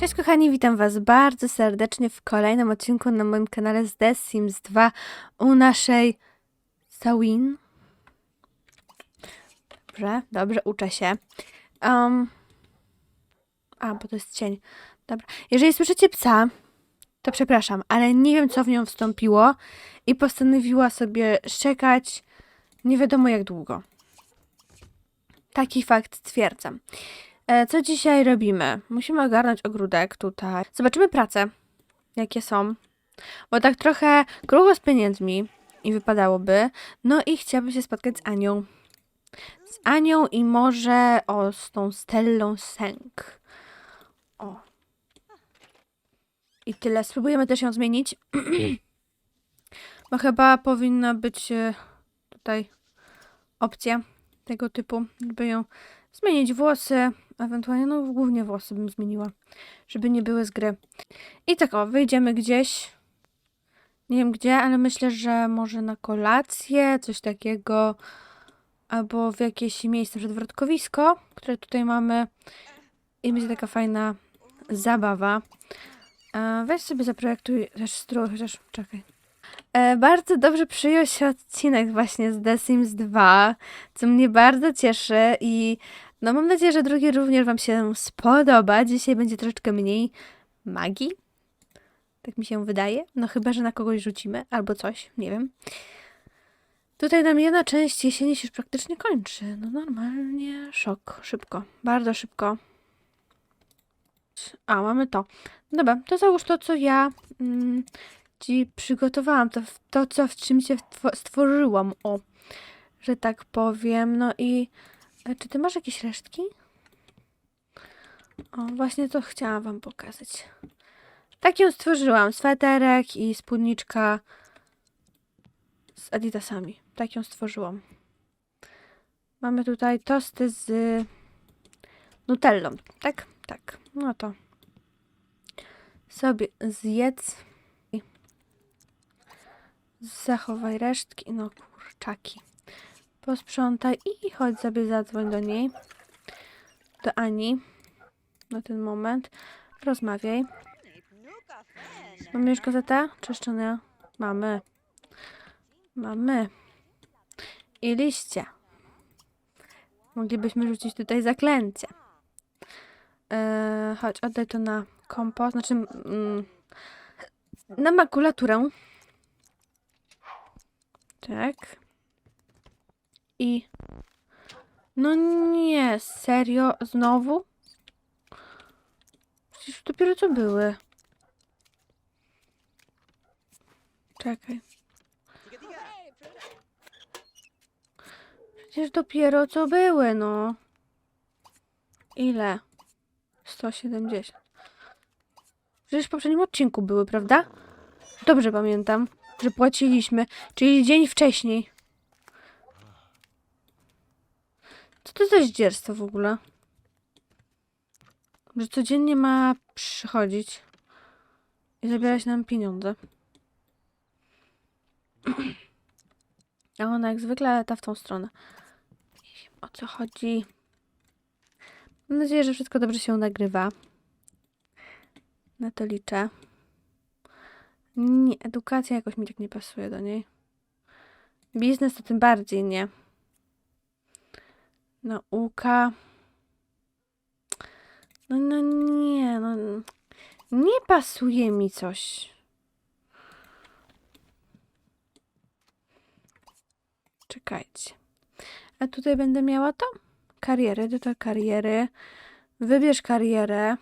Cześć kochani, witam was bardzo serdecznie w kolejnym odcinku na moim kanale z The Sims 2 u naszej Sawin. Dobrze, dobrze, uczę się. Um, a, bo to jest cień. Dobra. Jeżeli słyszycie psa, to przepraszam, ale nie wiem co w nią wstąpiło i postanowiła sobie szczekać nie wiadomo jak długo. Taki fakt stwierdzam. E, Co dzisiaj robimy? Musimy ogarnąć ogródek tutaj. Zobaczymy prace, jakie są. Bo tak trochę krucho z pieniędzmi i wypadałoby. No i chciałabym się spotkać z Anią. Z Anią i może o z tą Stellą Sęk. O. I tyle. Spróbujemy też ją zmienić. Bo chyba powinna być e, tutaj opcja tego typu, żeby ją zmienić włosy, ewentualnie, no głównie włosy bym zmieniła, żeby nie były z gry. I tak o, wyjdziemy gdzieś, nie wiem gdzie, ale myślę, że może na kolację, coś takiego, albo w jakieś miejsce, przed wrotkowisko, które tutaj mamy i będzie taka fajna zabawa. E, weź sobie zaprojektuj też strój, chociaż czekaj. E, bardzo dobrze przyjął się odcinek właśnie z The Sims 2, co mnie bardzo cieszy i no mam nadzieję, że drugi również Wam się spodoba. Dzisiaj będzie troszeczkę mniej magii. Tak mi się wydaje. No chyba, że na kogoś rzucimy albo coś, nie wiem. Tutaj nam jedna część jesieni się już praktycznie kończy. No normalnie szok. Szybko. Bardzo szybko. A, mamy to. Dobra, to załóż to, co ja mm, Ci przygotowałam. To, to, co w czym się stworzyłam. O, że tak powiem. No i e, czy ty masz jakieś resztki? O, właśnie to chciałam wam pokazać. Tak ją stworzyłam. Sweterek i spódniczka z adidasami. Tak ją stworzyłam. Mamy tutaj tosty z nutellą. Tak? Tak. No to sobie zjedz. Zachowaj resztki. No kurczaki. Posprzątaj i chodź sobie zadzwoń do niej. Do Ani. Na ten moment. Rozmawiaj. Mamy już gazetę? Czy? Mamy. Mamy. I liście. Moglibyśmy rzucić tutaj zaklęcie. Eee, chodź, oddaj to na kompost. Znaczy, mm, na makulaturę. Tak. I. No nie, serio? Znowu? Przecież dopiero co były. Czekaj. Przecież dopiero co były, no. Ile? 170. Przecież w poprzednim odcinku były, prawda? Dobrze pamiętam, że płaciliśmy, czyli dzień wcześniej. Co to za zdzierstwo w ogóle? Że codziennie ma przychodzić i zabierać nam pieniądze. A ona jak zwykle lata w tą stronę. Nie wiem o co chodzi. Mam nadzieję, że wszystko dobrze się nagrywa. Na to liczę. Nie, edukacja jakoś mi tak nie pasuje do niej. Biznes to tym bardziej nie. Nauka. No, no nie, no. Nie pasuje mi coś. Czekajcie. A tutaj będę miała to? Kariery, do to kariery. Wybierz karierę.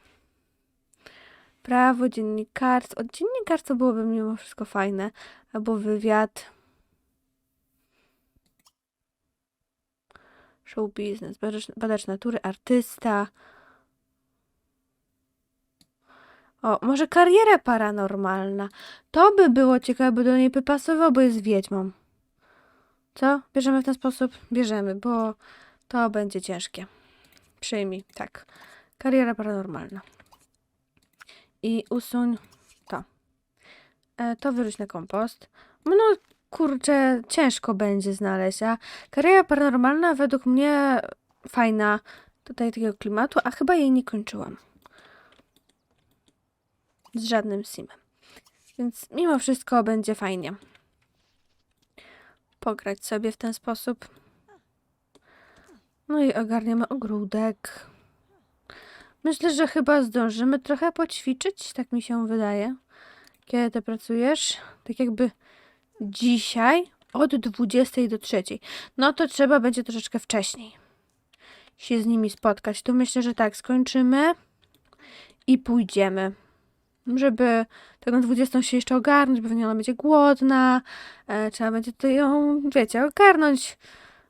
Prawo, dziennikarstwo. Od dziennikarstwa byłoby mimo wszystko fajne. Albo wywiad. Show business, badacz, badacz natury, artysta. O, może kariera paranormalna. To by było ciekawe, bo do niej by pasowało, bo jest wiedźmą. Co? Bierzemy w ten sposób? Bierzemy, bo to będzie ciężkie. Przyjmij, tak. Kariera paranormalna. I usuń to. E, to wyrzuć na kompost. No kurczę, ciężko będzie znaleźć, a kariera paranormalna według mnie fajna tutaj takiego klimatu, a chyba jej nie kończyłam. z żadnym simem. Więc mimo wszystko będzie fajnie. Pograć sobie w ten sposób. No i ogarniemy ogródek. Myślę, że chyba zdążymy trochę poćwiczyć, tak mi się wydaje. Kiedy ty pracujesz? Tak jakby dzisiaj od 20 do 3. No to trzeba będzie troszeczkę wcześniej się z nimi spotkać. To myślę, że tak, skończymy i pójdziemy. Żeby tak na 20 się jeszcze ogarnąć, pewnie ona będzie głodna. E, trzeba będzie to ją, wiecie, ogarnąć,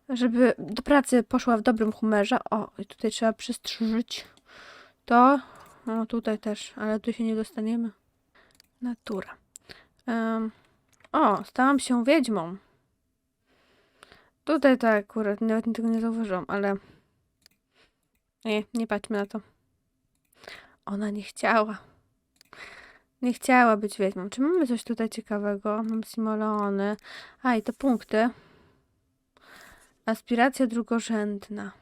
żeby do pracy poszła w dobrym humorze. O, i tutaj trzeba przystrzyżyć to. O, tutaj też, ale tu się nie dostaniemy. Natura. Em, o, stałam się wiedźmą. Tutaj tak akurat, nawet tego nie zauważyłam, ale... Nie, nie patrzmy na to. Ona nie chciała. Nie chciała być wiedźmą. Czy mamy coś tutaj ciekawego? Mam simoleony. A, i te punkty. Aspiracja drugorzędna.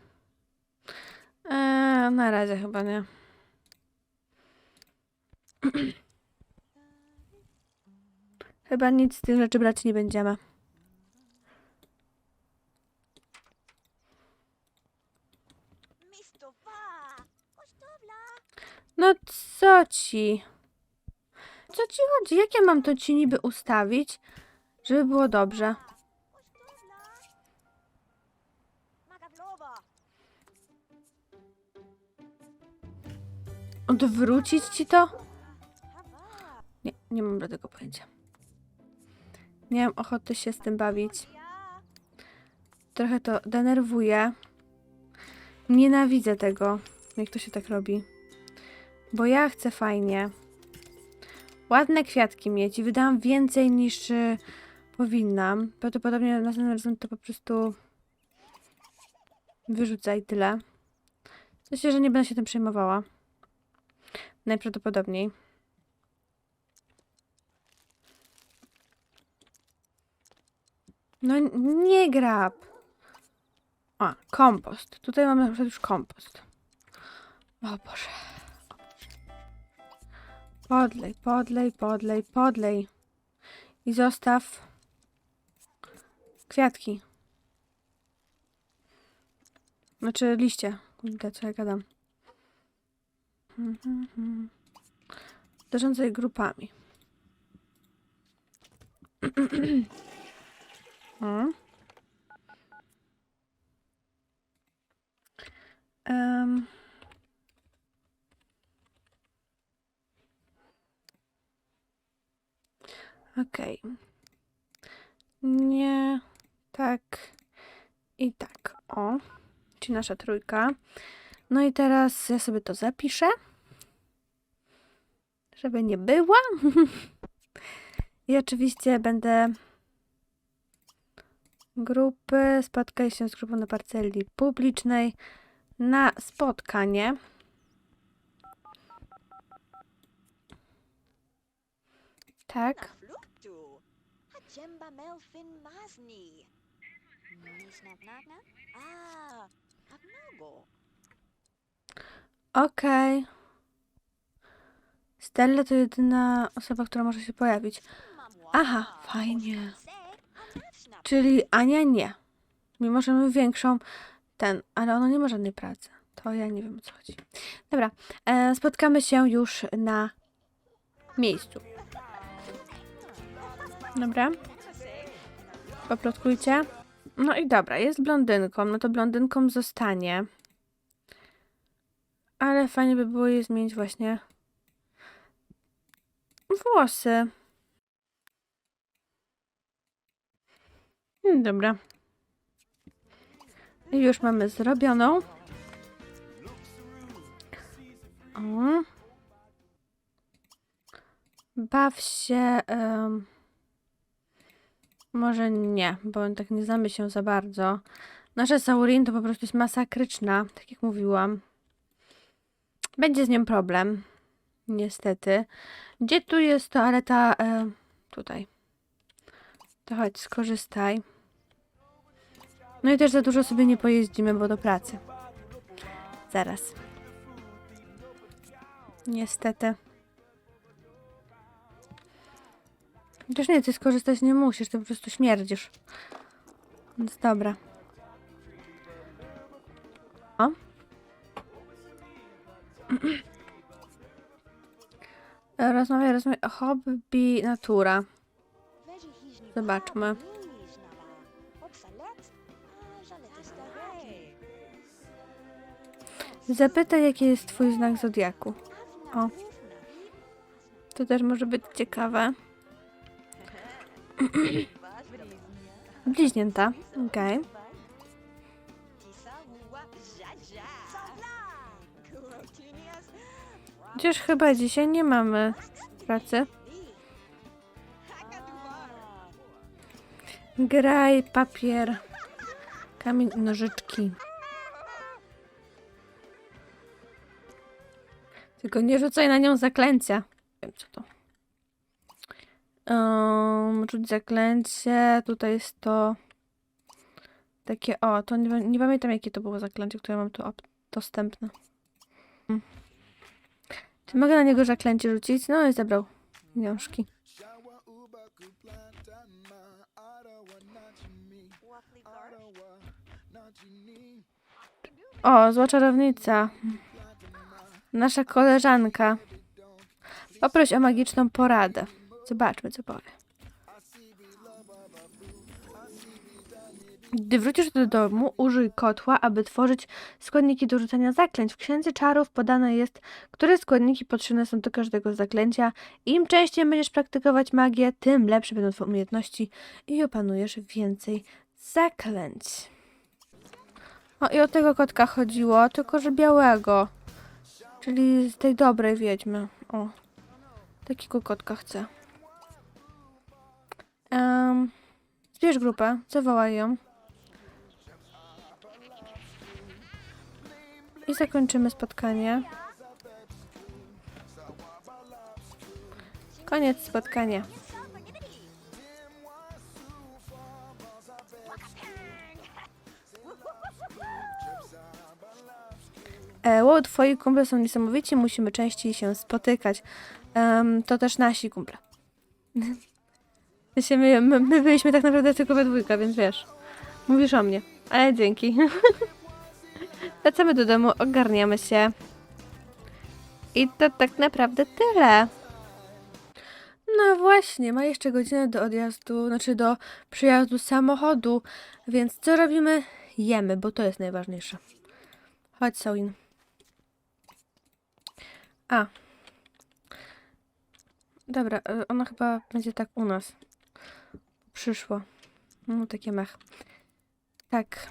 Eee, na razie chyba nie. chyba nic z tych rzeczy brać nie będziemy. No co ci? Co ci chodzi? Jak ja mam to ci niby ustawić, żeby było dobrze? Odwrócić ci to? Nie, nie mam do tego pojęcia. Nie mam ochoty się z tym bawić. Trochę to denerwuje. Nienawidzę tego, jak to się tak robi. Bo ja chcę fajnie. Ładne kwiatki mieć i wydałam więcej niż y, powinnam. Prawdopodobnie następnym razem to po prostu wyrzucę i tyle. Myślę, że nie będę się tym przejmowała. Najprawdopodobniej. No nie grab. A, kompost. Tutaj mamy na przykład już kompost. O Boże. Podlej, podlej, podlej, podlej. I zostaw kwiatki. Znaczy liście. Kurde, co ja gadam. Zarządzaj grupami. Mm. Em. Okej. Nie, tak i tak. O, czyli nasza trójka. No i teraz ja sobie to zapiszę, żeby nie była. I oczywiście będę grupy, spotkaj się z grupą na parceli publicznej na spotkanie. Tak. Melfin! Okej. Stella to jedyna osoba, która może się pojawić. Aha, fajnie. Czyli Ania nie. Mimo, że mamy większą ten, ale ona nie ma żadnej pracy. To ja nie wiem o co chodzi. Dobra, e, spotkamy się już na miejscu. Dobra. Poplotkujcie. No i dobra, jest blondynką. No to blondynką zostanie. Ale fajnie by było jej zmienić właśnie włosy. Mm, Dobra. Już mamy zrobioną. O. Baw się. em, może nie, bo tak nie znamy się za bardzo. Nasza Saurin to po prostu jest masakryczna, tak jak mówiłam. Będzie z nią problem. Niestety. Gdzie tu jest toaleta? E, tutaj. To chodź, skorzystaj. No i też za dużo sobie nie pojeździmy, bo do pracy. Zaraz. Niestety. Chociaż nie, ty skorzystać nie musisz, ty po prostu śmierdzisz. Więc dobra. O. Rozmawiaj, rozmawiaj. Hobby, natura. Zobaczmy. Zapytaj, jaki jest twój znak zodiaku. O. To też może być ciekawe. Bliźnięta. Okej. Chociaż chyba dzisiaj nie mamy pracy. Graj, papier, kamień, nożyczki. Tylko nie rzucaj na nią zaklęcia. Wiem co to. Um, rzuć zaklęcie. Tutaj jest to takie, o, to nie, nie pamiętam jakie to było zaklęcie, które mam tu dostępne. Czy mogę na niego zaklęcie rzucić? No i zebrał pieniążki. O, zła czarownica. Nasza koleżanka. Poproś o magiczną poradę. Zobaczmy, co powie. Gdy wrócisz do domu, użyj kotła, aby tworzyć składniki do rzucania zaklęć. W księdze czarów podane jest, które składniki potrzebne są do każdego zaklęcia. Im częściej będziesz praktykować magię, tym lepsze będą twoje umiejętności i opanujesz więcej zaklęć. O, i o tego kotka chodziło, tylko że białego. Czyli z tej dobrej wiedźmy. O. Takiego kotka chcę. Um, zbierz grupę, zawołaj ją. I zakończymy spotkanie. Koniec spotkania. E, wow, twoi kumple są niesamowici, musimy częściej się spotykać. Em, to też nasi kumple. My, my, my byliśmy tak naprawdę tylko we dwójkę, więc wiesz. Mówisz o mnie. Ale dzięki. Wracamy do domu, ogarniamy się. I to tak naprawdę tyle. No właśnie, ma jeszcze godzinę do odjazdu, znaczy do przyjazdu samochodu, więc co robimy? Jemy, bo to jest najważniejsze. Chodź, Sawin. A. Dobra, e, ona chyba będzie tak u nas. Przyszło. No, takie mech. Tak.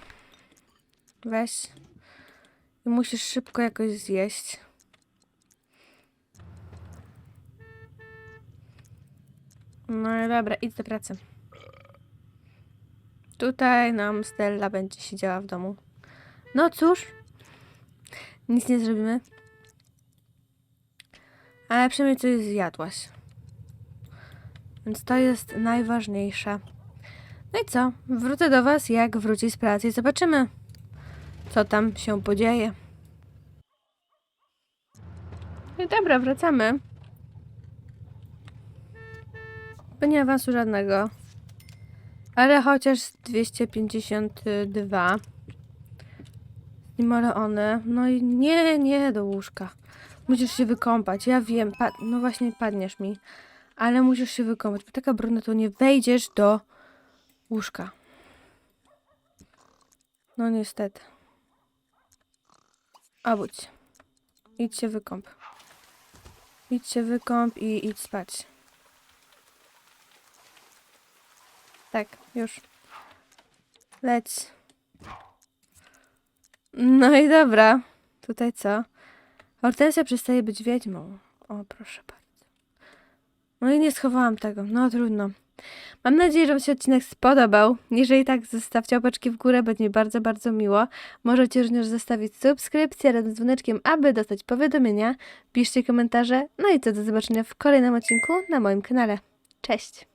Weź. I musisz szybko jakoś zjeść. No dobra, idź do pracy. Tutaj nam Stella będzie siedziała w domu. No cóż, nic nie zrobimy. Ale przynajmniej coś zjadłaś. Więc to jest najważniejsze. No i co? Wrócę do Was, jak wróci z pracy zobaczymy, co tam się podzieje. No dobra, wracamy. Bo nie awansu żadnego. Ale chociaż 252. Zimoleony. No i nie, nie do łóżka. Musisz się wykąpać. Ja wiem, no właśnie padniesz mi. Ale musisz się wykąpać, bo taka brudna to nie wejdziesz do łóżka. No niestety. Obudź. Idź się wykąp. Idź się wykąp i idź spać. Tak, już. Leć. No i dobra. Tutaj co? Hortensja przestaje być wiedźmą. O, proszę bardzo. No i nie schowałam tego. No trudno. Mam nadzieję, że Wam się odcinek spodobał. Jeżeli tak, zostawcie opaczki w górę, będzie mi bardzo, bardzo miło. Możecie również zostawić subskrypcję razem z dzwoneczkiem, aby dostać powiadomienia. Piszcie komentarze. No i co, do zobaczenia w kolejnym odcinku na moim kanale. Cześć!